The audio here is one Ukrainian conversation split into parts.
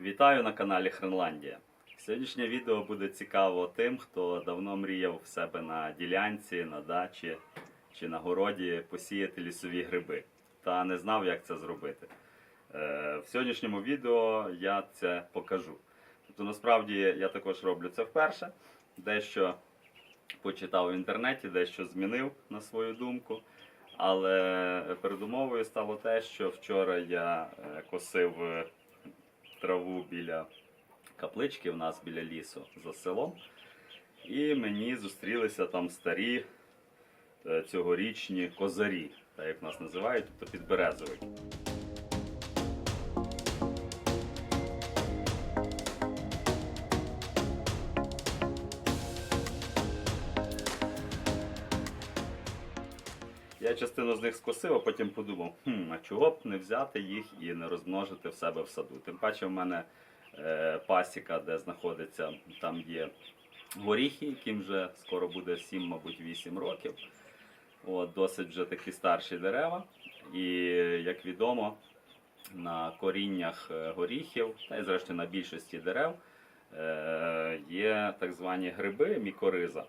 Вітаю на каналі Хренландія. Сьогоднішнє відео буде цікаво тим, хто давно мріяв в себе на ділянці, на дачі чи на городі посіяти лісові гриби та не знав, як це зробити. Е, В сьогоднішньому відео я це покажу. Тобто, насправді я також роблю це вперше. Дещо почитав в інтернеті, дещо змінив на свою думку. Але передумовою стало те, що вчора я е, косив траву біля каплички, в нас біля лісу за селом. І мені зустрілися там старі е, цьогорічні козарі, так як нас називають, тобто підберезовий. Частину з них скосив, а потім подумав, хм, а чого б не взяти їх і не розмножити в себе в саду. Тим паче в мене е, пасіка, де знаходиться, там є горіхи, яким вже скоро буде 7, мабуть, 8 років. От, досить вже такі старші дерева. І як відомо, на коріннях е, горіхів, та й зрештою на більшості дерев, е, є так звані гриби мікориза.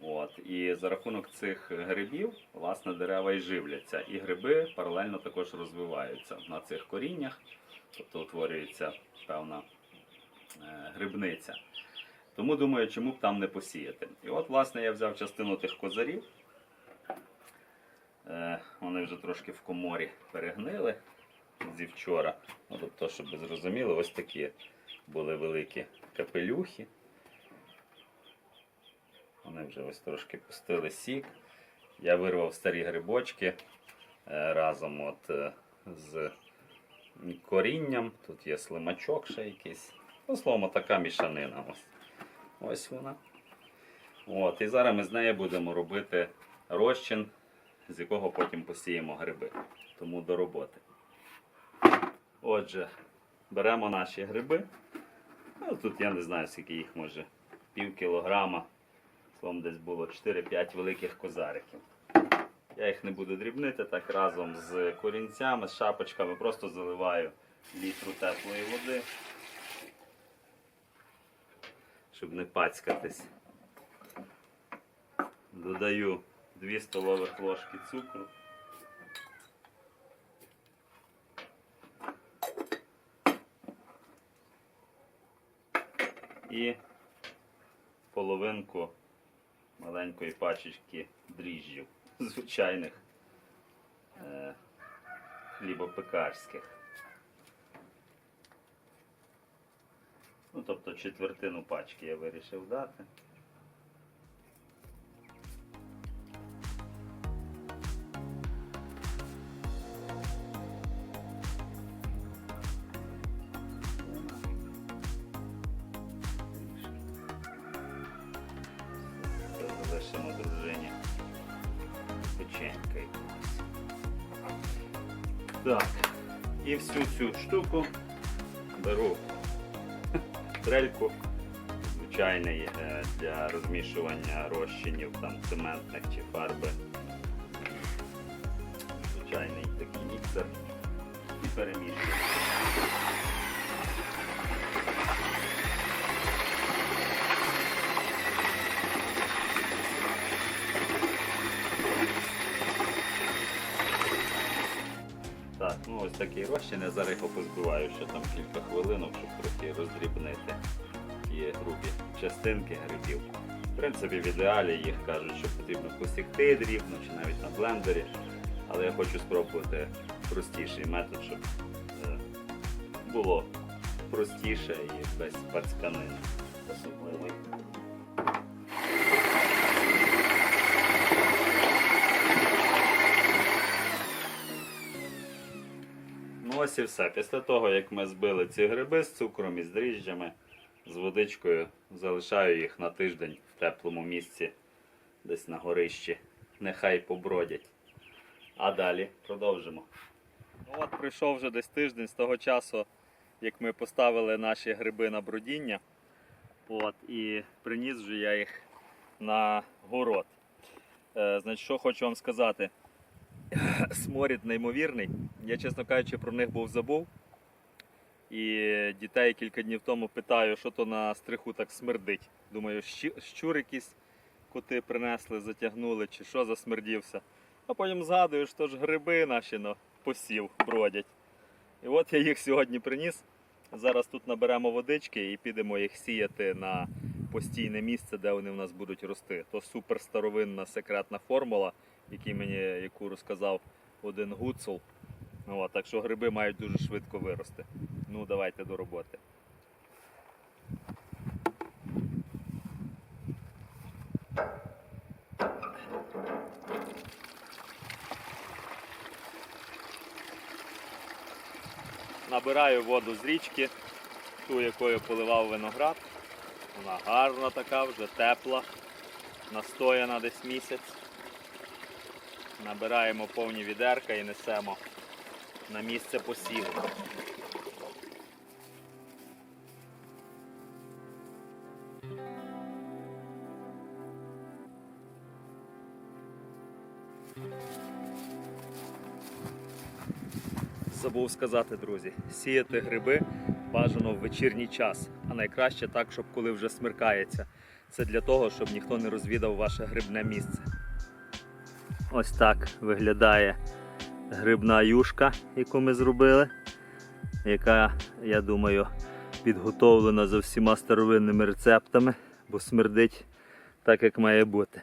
От, і за рахунок цих грибів, власне, дерева і живляться. І гриби паралельно також розвиваються на цих коріннях, тобто утворюється певна е, грибниця. Тому думаю, чому б там не посіяти. І от, власне, я взяв частину тих козарів. Е, вони вже трошки в коморі перегнили зі вчора. Ну, тобто, щоб ви зрозуміли, ось такі були великі капелюхи. Вони вже ось трошки пустили сік. Я вирвав старі грибочки е, разом от е, з корінням. Тут є слимачок ще якийсь. Ну, словом, така мішанина. Ось, ось вона. От, і зараз ми з нею будемо робити розчин, з якого потім посіємо гриби. Тому до роботи. Отже, беремо наші гриби. Ну, тут я не знаю, скільки їх може пів кілограма. Словом, десь було 4-5 великих козариків. Я їх не буду дрібнити, так разом з корінцями, з шапочками, просто заливаю літру теплої води, щоб не пацькатись. Додаю 2 столових ложки цукру. І половинку маленької пачечки дріжджів, звичайних е, хлібопекарських. Ну, тобто четвертину пачки я вирішив дати. Так, і всю цю штуку беру стрельку, звичайний е, для розмішування розчинів там цементних чи фарби. Звичайний такий міксер і перемішую. Такий розчин, я зараз його позбиваю ще там кілька хвилинок, щоб трохи роздрібнити ті грубі частинки грибів. В принципі, в ідеалі їх кажуть, що потрібно посікти дрібно чи навіть на блендері. Але я хочу спробувати простіший метод, щоб е, було простіше і без пацьканини особливої. Ось і все. Після того, як ми збили ці гриби з цукром і з дріжджами, з водичкою, залишаю їх на тиждень в теплому місці, десь на горищі. Нехай побродять. А далі продовжимо. Ну от пройшов вже десь тиждень з того часу, як ми поставили наші гриби на бродіння. От, і приніс вже я їх на город. Е, значить, що хочу вам сказати. Сморід неймовірний. Я, чесно кажучи, про них був забув. І дітей кілька днів тому питаю, що то на стриху так смердить. Думаю, щур якісь коти принесли, затягнули, чи що засмердівся. А потім згадую, що ж гриби наші на посів бродять. І от я їх сьогодні приніс. Зараз тут наберемо водички і підемо їх сіяти на постійне місце, де вони в нас будуть рости. То супер старовинна секретна формула, який мені, яку розказав один гуцул. Ну, От, так що гриби мають дуже швидко вирости. Ну, давайте до роботи. Набираю воду з річки, ту, якою поливав виноград. Вона гарна така, вже тепла, настояна десь місяць. Набираємо повні відерка і несемо на місце посіву. Забув сказати, друзі, сіяти гриби бажано в вечірній час, а найкраще так, щоб коли вже смеркається. Це для того, щоб ніхто не розвідав ваше грибне місце. Ось так виглядає грибна юшка, яку ми зробили, яка, я думаю, підготовлена за всіма старовинними рецептами, бо смердить так, як має бути.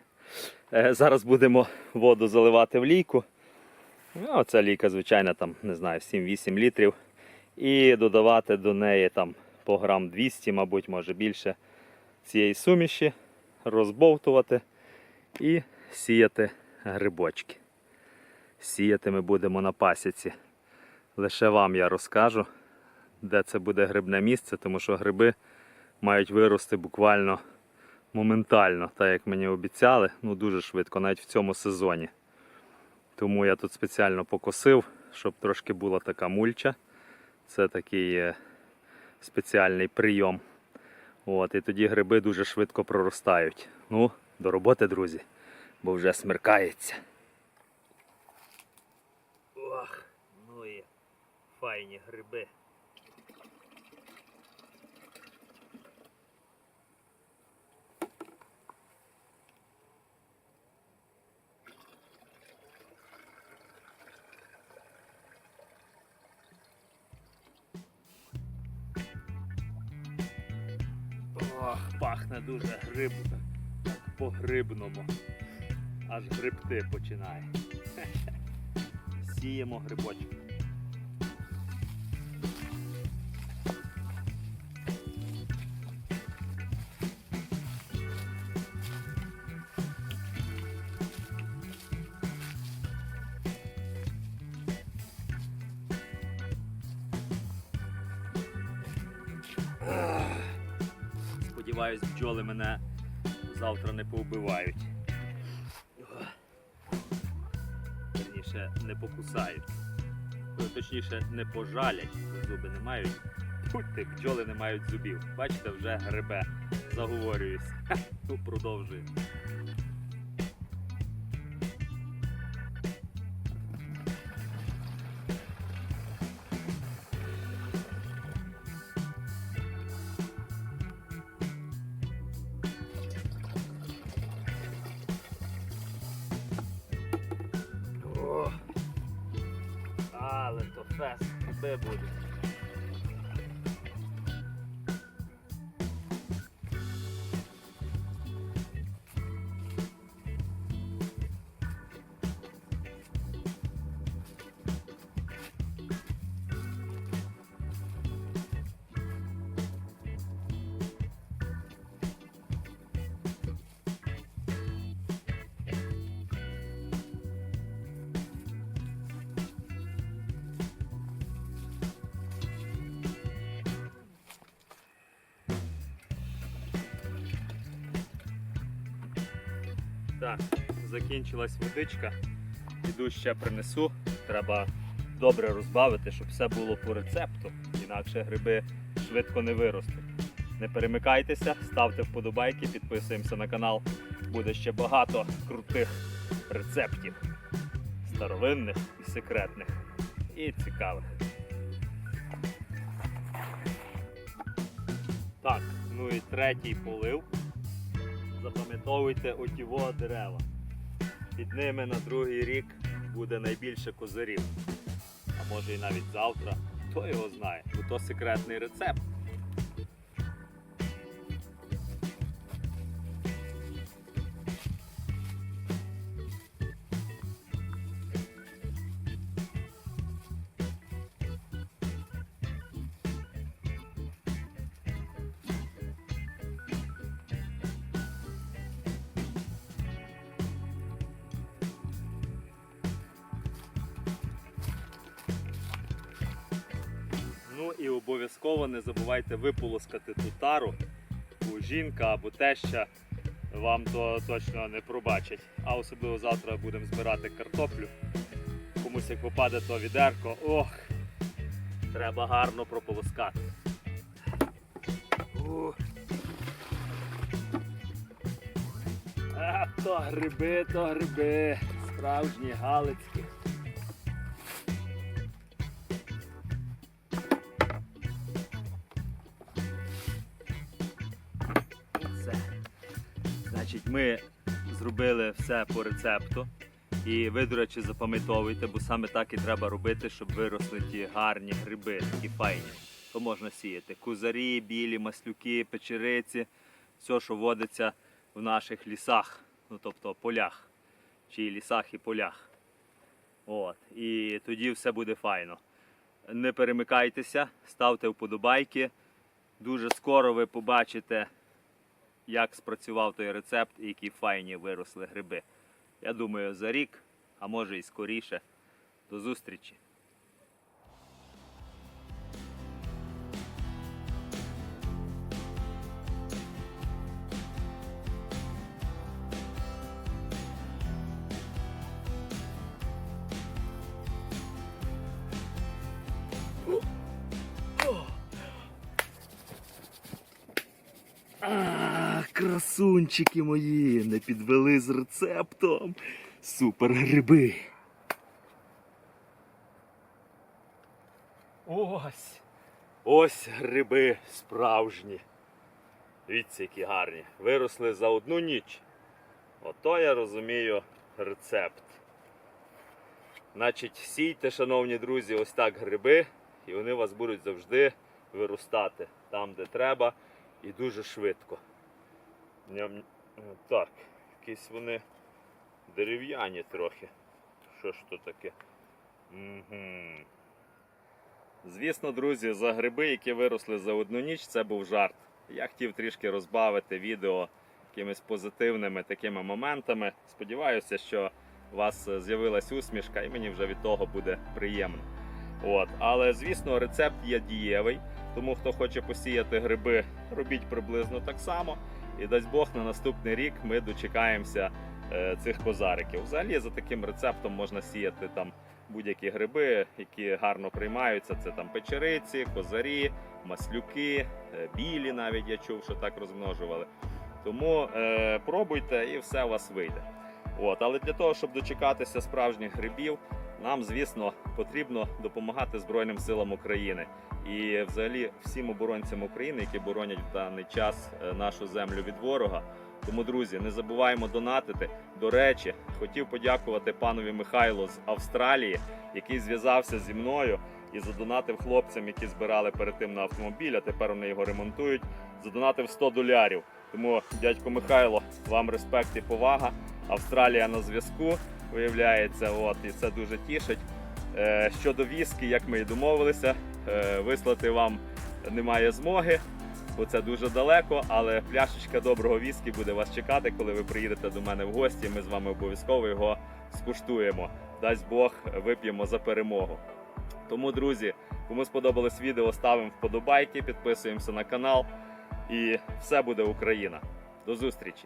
Е, Зараз будемо воду заливати в лійку. Ну, Оця лійка, звичайно, там, не знаю, 7-8 літрів. І додавати до неї там по грам 200, мабуть, може більше цієї суміші, розбовтувати і сіяти грибочки. Сіяти ми будемо на пасіці. Лише вам я розкажу, де це буде грибне місце, тому що гриби мають вирости буквально моментально, так як мені обіцяли, ну дуже швидко, навіть в цьому сезоні. Тому я тут спеціально покосив, щоб трошки була така мульча. Це такий е, спеціальний прийом. От, і тоді гриби дуже швидко проростають. Ну, до роботи, друзі, бо вже смеркається. Ох, ну і файні гриби. Ох, пахне дуже гриб, так по-грибному. Аж грибти починає. Сіємо грибочки. Сподіваюсь, бджоли мене завтра не повбивають. Верніше, не покусають. Ну, Точніше, не пожалять, зуби не мають. Будьте, бджоли не мають зубів. Бачите, вже грибе. Заговорююсь. Ну, продовжуємо. Але то фест Так, закінчилась водичка. Іду ще принесу. Треба добре розбавити, щоб все було по рецепту. Інакше гриби швидко не виростуть. Не перемикайтеся, ставте вподобайки, підписуємося на канал. Буде ще багато крутих рецептів. Старовинних і секретних. І цікавих. Так, Ну і третій полив. Запам'ятовуйте отіво дерева. Під ними на другий рік буде найбільше козирів. А може і навіть завтра. Хто його знає, бо то секретний рецепт. Обов'язково не забувайте виполоскати ту тару, бо жінка або теща вам то точно не пробачать. А особливо завтра будемо збирати картоплю. Комусь як попаде то відерко, ох, треба гарно прополоскати. А, то гриби, то гриби, справжні галицькі. Ми зробили все по рецепту. І ви, до речі, запам'ятовуйте, бо саме так і треба робити, щоб виросли ті гарні гриби, такі файні. То можна сіяти. Кузарі, білі, маслюки, печериці, все, що водиться в наших лісах, ну тобто полях. Чи лісах і полях. От. І тоді все буде файно. Не перемикайтеся, ставте вподобайки. Дуже скоро ви побачите, як спрацював той рецепт і які файні виросли гриби. Я думаю, за рік, а може і скоріше. До зустрічі! Красунчики мої, не підвели з рецептом. Супер гриби. Ось. Ось гриби справжні. Дивіться, які гарні. Виросли за одну ніч. Ото я розумію рецепт. Значить, сійте, шановні друзі, ось так гриби, і вони у вас будуть завжди виростати там, де треба, і дуже швидко. Ням- Так, якісь вони дерев'яні трохи. Що ж то таке? Угу. Звісно, друзі, за гриби, які виросли за одну ніч, це був жарт. Я хотів трішки розбавити відео якимись позитивними такими моментами. Сподіваюся, що у вас е, з'явилась усмішка, і мені вже від того буде приємно. От. Але звісно, рецепт є дієвий, тому хто хоче посіяти гриби, робіть приблизно так само. І дасть Бог на наступний рік ми дочекаємося е, цих козариків. Взагалі за таким рецептом можна сіяти там будь-які гриби, які гарно приймаються. Це там печериці, козарі, маслюки, е, білі навіть я чув, що так розмножували. Тому е, пробуйте і все у вас вийде. От, але для того, щоб дочекатися справжніх грибів, нам, звісно, потрібно допомагати Збройним силам України і взагалі всім оборонцям України, які боронять в даний час е, нашу землю від ворога. Тому, друзі, не забуваємо донатити. До речі, хотів подякувати панові Михайлу з Австралії, який зв'язався зі мною і задонатив хлопцям, які збирали перед тим на автомобіль, а тепер вони його ремонтують. Задонатив 100 долярів. Тому, дядько Михайло, вам респект і повага. Австралія на зв'язку виявляється, от і це дуже тішить. Е, щодо віскі, як ми і домовилися, е, вислати вам немає змоги, бо це дуже далеко. Але пляшечка доброго віскі буде вас чекати, коли ви приїдете до мене в гості. Ми з вами обов'язково його скуштуємо. Дасть Бог, вип'ємо за перемогу. Тому, друзі, кому сподобалось відео, ставимо вподобайки, підписуємося на канал. І все буде Україна. До зустрічі!